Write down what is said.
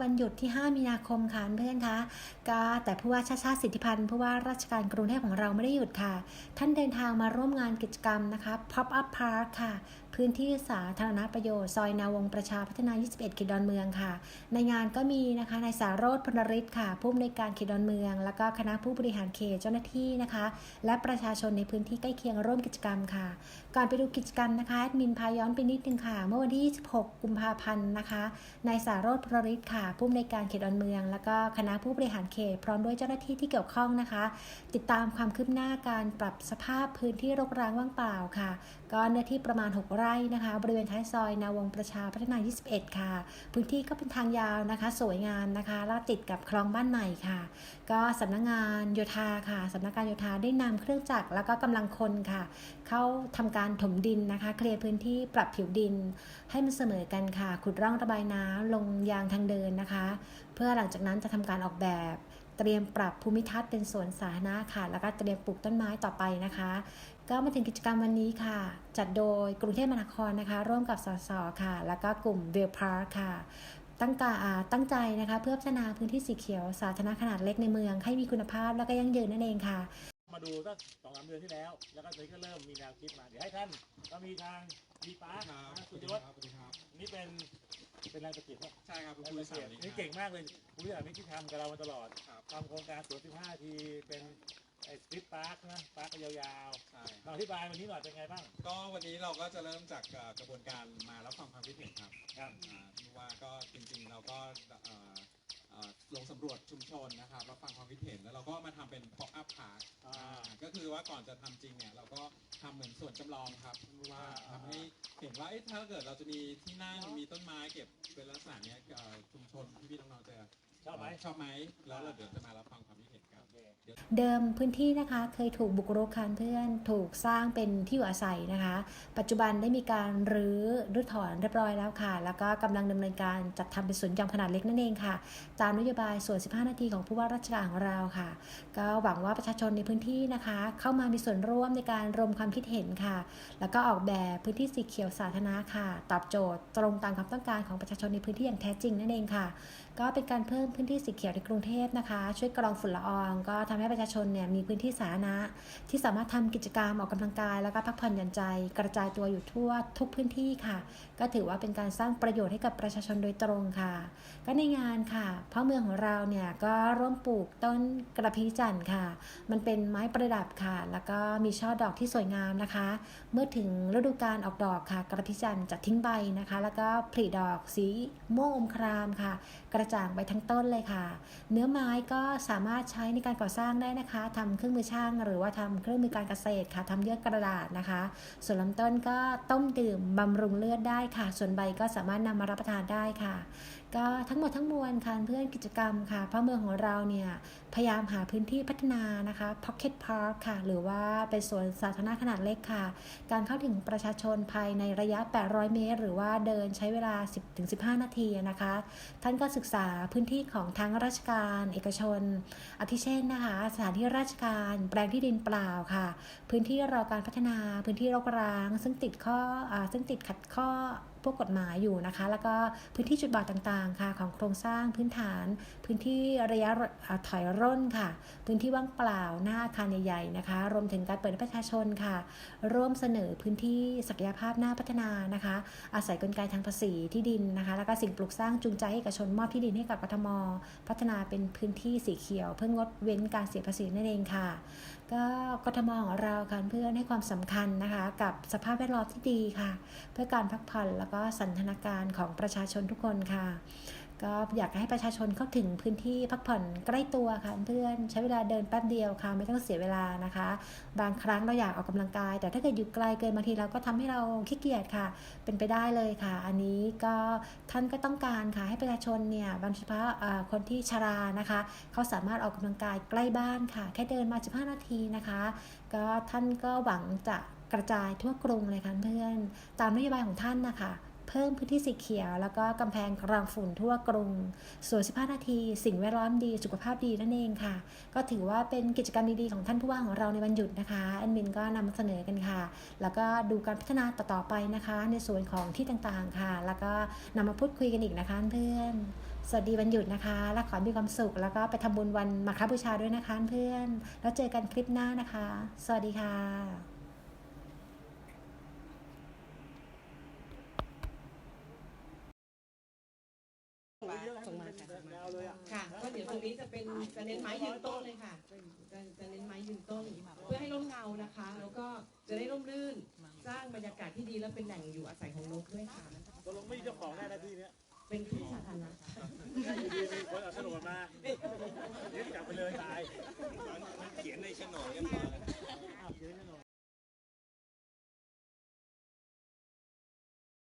วันหยุดที่ 5 มีนาคมค่ะเพื่อนคะก็แต่ผู้ว่าชาชาสิทธิพันธ์ผู้ว่าราชการกรุงเทพของเราไม่ได้หยุดค่ะ ท่านเดินทางมาร่วมงานกิจกรรมนะคะ Pop Up Park ค่ะ พื้นที่สาธารณประโยชน์ ซอยนาวงประชาพัฒนา 21เขตดอนเมืองค่ะ ในงานก็มีนะคะนายสารโรธพลฤทธิ์ค่ะ ผู้อำนวยการเขตดอนเมือง แล้วก็คณะผู้บริหารเขตเจ้าหน้าที่นะคะ และประชาชนในพื้นที่ใกล้เคียงร่วมกิจกรรมค่ะ ก่อนไปดูกิจกรรมนะคะแอดมินพาย้อนไปนิดนึงค่ะ เมื่อวันที่ 26 กุมภาพันธ์นะคะนายสารโรธพลฤทธิ์ค่ะ ผู้อำนวยการเขตดอนเมือง แล้วก็คณะผู้บริหารเขตพร้อมด้วยเจ้าหน้าที่ที่เกี่ยวข้องนะคะ ติดตามความคืบหน้าการปรับสภาพพื้นที่รกร้างว่างเปล่าค่ะ ก็เนื้อที่ประมาณ 6 ไร่นะคะ บริเวณท้ายซอยนาวงประชาพัฒนา 21 ค่ะ พื้นที่ก็เป็นทางยาวนะคะ สวยงามนะคะแล้วติดกับคลองบ้านใหม่ค่ะ ก็สำนักงานโยธาค่ะสำนักการโยธาได้นำเครื่องจักรแล้วก็กำลังคนค่ะ เข้าทำการถมดินนะคะ เคลียร์พื้นที่ปรับผิวดิน ให้มันเสมอกันค่ะ ขุดร่องระบายน้ำลงยางทางเดินนะคะ เพื่อหลังจากนั้นจะทำการออกแบบ เตรียมปรับภูมิทัศน์เป็นสวนสาธารณะค่ะ แล้วก็เตรียมปลูกต้นไม้ต่อไปนะคะ ก็มาถึงกิจกรรมวันนี้ค่ะ จัดโดยกรุงเทพมหานครนะคะ ร่วมกับสสค่ะ แล้วก็กลุ่มเวลพาร์คค่ะตั้งตาอ่าตั้งใจนะคะ เพื่อพัฒนาพื้นที่สีเขียว สาธารณะขนาดเล็กในเมือง ให้มีคุณภาพแล้วก็ยั่งยืนนั่นเองค่ะ มาดูตั้งสองสามเดือนที่แล้ว แล้วก็ตอนนี้ก็เริ่มมีแนวคิดมา เดี๋ยวให้ท่านก็มีทางมีป้าร์คครับนะสคุวัณสยดีศครับสวัสดีครับนี่เป็น เป็นแรงประกิจว่าใช่ครับคุณแรงผู้ประสากิจวนี่เก่งมากเลยผู้สาวนี่ที่ทำกับเรามาตลอดครับทำโครงการสวน15 ทีเป็นไอ้สตรีทพาร์คนะพาร์คยาวใช่ๆลองอธิบายวันนี้หน่อยเป็นไงบ้างก็วันนี้เราก็จะเริ่มจากเอ่อกระบวนการมารับฟังความคิดเห็นครับครับอ่าที่ว่าก็จริงๆเราก็เอ่อเอ่อลงสำรวจชุมชนนะครับรับฟังความคิดเห็นแล้วเราก็มาทำเป็น pop up park อ่าอ่าก็คือว่าก่อนจะทำจริงเนี่ยเราก็ทำเหมือนสวนจำลองครับว่าอ่าทำให้เห็ นว่าเอ๊ะถ้าเกิดเราจะมีที่นั่งมีต้นไม้เก็บเป็นลักษณะเนี้ยเอ่อชุมชนพี่ๆน้องๆจะชอบไหม ชอบไหมแล้วเราเดี๋ยวจะมารับฟังความคิดเห็นกัน โอเค เดิมพื้นที่นะคะเคยถูกบุกรุกคันเพื่อนถูกสร้างเป็นที่อยู่อาศัยนะคะ ปัจจุบันได้มีการรื้อรื้อถอนเรียบร้อยแล้วค่ะ แล้วก็กำลังดำเนินการจัดทำเป็นสวนหย่อมขนาดเล็กนั่นเองค่ะ ตามนโยบายส่วน 15 นาทีของผู้ว่าราชการของเราค่ะ ก็หวังว่าประชาชนในพื้นที่นะคะ เข้ามามีส่วนร่วมในการรวมความคิดเห็นค่ะ แล้วก็ออกแบบพื้นที่สีเขียวสาธารณะค่ะ ตอบโจทย์ตรงตามความต้องการของประชาชนในพื้นที่อย่างแท้จริงนั่นเองค่ะ ก็เป็นการเพิ่มพื้นที่สีเขียวในกรุงเทพนะคะ ช่วยกรองฝุ่นละออง ก็ทำให้ประชาชนเนี่ยมีพื้นที่สาธารณะ ที่สามารถทำกิจกรรมออกกำลังกาย แล้วก็พักผ่อนหย่อนใจ กระจายตัวอยู่ทั่วทุกพื้นที่ค่ะ ก็ถือว่าเป็นการสร้างประโยชน์ให้กับประชาชนโดยตรงค่ะ ก็ในงานค่ะพ่อเมืองของเราเนี่ยก็ร่วมปลูกต้นกระพีจันทร์ค่ะ มันเป็นไม้ประดับค่ะ แล้วก็มีช่อดอกที่สวยงามนะคะ เมื่อถึงฤดูการออกดอกค่ะ กระพีจันทร์จะทิ้งใบนะคะ แล้วก็ผลิดอกสีม่วงอมครามค่ะ กระจ่างไปทั้งต้นเลยค่ะ เนื้อไม้ก็สามารถใช้ในการก่อสร้างได้นะคะทำเครื่องมือช่าง หรือว่าทำเครื่องมือการเกษตรค่ะทำเยื่อกระดาษนะคะ ส่วนลำต้นก็ต้มดื่มบำรุงเลือดได้ค่ะ ส่วนใบก็สามารถนำมารับประทานได้ค่ะ ก็ทั้งหมดทั้งมวลค่ะเพื่อนกิจกรรมค่ะพระเมืองของเราเนี่ย พยายามหาพื้นที่พัฒนานะคะ Pocket Park ค่ะ หรือว่าเป็นสวนสาธารณะขนาดเล็กค่ะ การเข้าถึงประชาชนภายในระยะ 800 เมตร หรือว่าเดินใช้เวลา 10-15 นาทีนะคะ ท่านก็ศึกษาพื้นที่ของทั้งราชการ เอกชนอาทิเช่นนะคะ สถานที่ราชการแปลงที่ดินเปล่าค่ะ พื้นที่รอการพัฒนาพื้นที่รกร้าง ซึ่งติดข้ออซึ่งติดขัดข้อ พวกกฎหมายอยู่นะคะ แล้วก็พื้นที่จุดบอดต่างๆค่ะ ของโครงสร้างพื้นฐาน พื้นที่ระยะถอยร่นค่ะ พื้นที่ว่างเปล่าหน้าอาคารใหญ่ๆนะคะ รวมถึงการเปิดให้ประชาชนค่ะ ร่วมเสนอพื้นที่ศักยภาพหน้าพัฒนานะคะ อาศัยกลไกทางภาษีที่ดินนะคะ แล้วก็สิ่งปลูกสร้างจูงใจให้เอกชนมอบที่ดินให้กับกทม พัฒนาเป็นพื้นที่สีเขียว เพื่องดเว้นการเสียภาษีนั่นเองค่ะก็กทมของเราค่ะเพื่อนให้ความสำคัญนะคะ กับสภาพแวดล้อมที่ดีค่ะ เพื่อการพักผ่อนแล้วก็สันทนาการของประชาชนทุกคนค่ะ ก็อยากให้ประชาชนเข้าถึงพื้นที่พักผ่อนใกล้ตัวค่ะเพื่อนใช้เวลาเดินแป๊บเดียวค่ะ ไม่ต้องเสียเวลานะคะ บางครั้งเราอยากออกกำลังกาย แต่ถ้าเกิดอยู่ไกลเกินบางทีเราก็ทำให้เราขี้เกียจค่ะ เป็นไปได้เลยค่ะ อันนี้ก็ท่านก็ต้องการค่ะให้ประชาชนเนี่ยบางเฉพาะคนที่ชรานะคะ เขาสามารถออกกำลังกายใกล้บ้านค่ะ แค่เดินมา 15 นาทีนะคะ ก็ท่านก็หวังจะกระจายทั่วกรุงเลยค่ะเพื่อน ตามนโยบายของท่านนะคะ เพิ่มพื้นที่สีเขียว แล้วก็กำแพงรองฝุ่นทั่วกรุงสวน15 นาที สิ่งแวดล้อมดีสุขภาพดีนั่นเองค่ะ ก็ถือว่าเป็นกิจกรรมดีๆของท่านผู้ว่าของเราในวันหยุดนะคะแอดมินก็นำมาเสนอกันค่ะ แล้วก็ดูการพัฒนาต่อๆไปนะคะ ในส่วนของที่ต่างๆค่ะ แล้วก็นำมาพูดคุยกันอีกนะคะเพื่อน สวัสดีวันหยุดนะคะ และขอให้มีความสุข แล้วก็ไปทำบุญวันมาคบูชาด้วยนะคะเพื่อน แล้วเจอกันคลิปหน้านะคะ สวัสดีค่ะ ส่งมาค่ะ ยาวเลยอะ ค่ะก็เดี๋ยวตรง นี้จะเป็นจะเน้นไม้ยืนต้นเลยค่ะจะจะเน้นไม้ยืนต้น เพื่อให้ร่มเงานะคะ แล้วก็จะได้ร่มรื่น สร้างบรรยากาศที่ดีและเป็นแหล่งอยู่อาศัยของนกด้วยค่ะตกลงไม่มีเจ้าของแน่นะที่เนี้ย